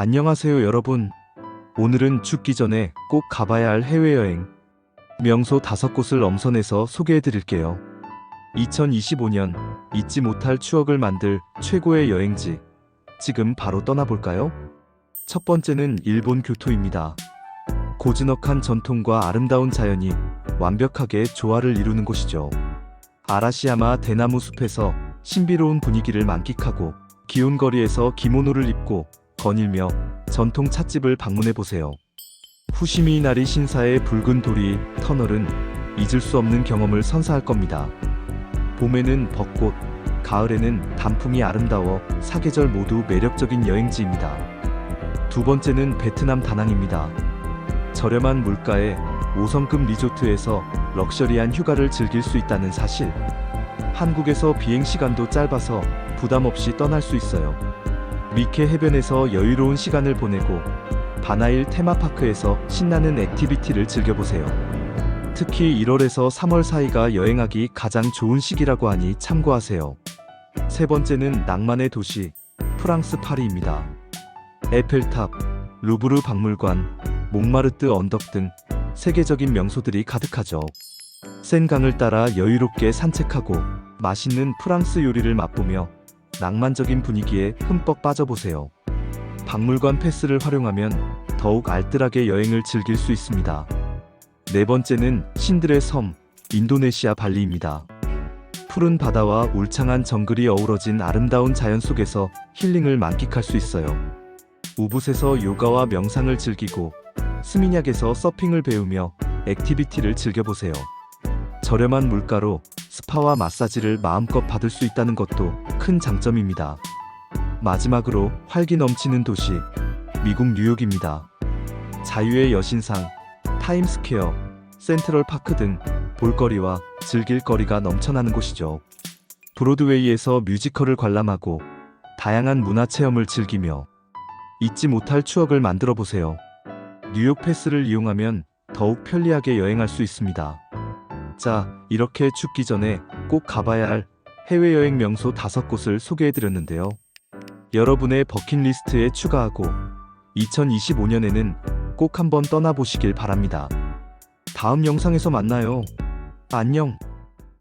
안녕하세요 여러분. 오늘은 죽기 전에 꼭 가봐야 할 해외여행 명소 다섯 곳을 엄선해서 소개해 드릴게요. 2025년 잊지 못할 추억을 만들 최고의 여행지. 지금 바로 떠나볼까요? 첫 번째는 일본 교토입니다. 고즈넉한 전통과 아름다운 자연이 완벽하게 조화를 이루는 곳이죠. 아라시야마 대나무 숲에서 신비로운 분위기를 만끽하고 기온 거리에서 기모노를 입고 거닐며 전통 찻집을 방문해 보세요. 후시미 나리 신사의 붉은 도리 터널은 잊을 수 없는 경험을 선사할 겁니다. 봄에는 벚꽃, 가을에는 단풍이 아름다워 사계절 모두 매력적인 여행지입니다. 두 번째는 베트남 다낭입니다. 저렴한 물가에 5성급 리조트에서 럭셔리한 휴가를 즐길 수 있다는 사실. 한국에서 비행 시간도 짧아서 부담 없이 떠날 수 있어요. 미케 해변에서 여유로운 시간을 보내고 바나일 테마파크에서 신나는 액티비티를 즐겨보세요. 특히 1월에서 3월 사이가 여행하기 가장 좋은 시기라고 하니 참고하세요. 세 번째는 낭만의 도시 프랑스 파리입니다. 에펠탑, 루브르 박물관, 몽마르트 언덕 등 세계적인 명소들이 가득하죠. 센 강을 따라 여유롭게 산책하고 맛있는 프랑스 요리를 맛보며 낭만적인 분위기에 흠뻑 빠져보세요. 박물관 패스를 활용하면 더욱 알뜰하게 여행을 즐길 수 있습니다. 네 번째는 신들의 섬, 인도네시아 발리입니다. 푸른 바다와 울창한 정글이 어우러진 아름다운 자연 속에서 힐링을 만끽할 수 있어요. 우붓에서 요가와 명상을 즐기고 스미냑에서 서핑을 배우며 액티비티를 즐겨보세요. 저렴한 물가로 스파와 마사지를 마음껏 받을 수 있다는 것도 큰 장점입니다. 마지막으로 활기 넘치는 도시, 미국 뉴욕입니다. 자유의 여신상, 타임스퀘어, 센트럴 파크 등 볼거리와 즐길 거리가 넘쳐나는 곳이죠. 브로드웨이에서 뮤지컬을 관람하고 다양한 문화 체험을 즐기며 잊지 못할 추억을 만들어 보세요. 뉴욕 패스를 이용하면 더욱 편리하게 여행할 수 있습니다. 자, 이렇게 죽기 전에 꼭 가봐야 할 해외여행 명소 다섯 곳을 소개해 드렸는데요. 여러분의 버킷리스트에 추가하고 2025년에는 꼭 한번 떠나보시길 바랍니다. 다음 영상에서 만나요. 안녕.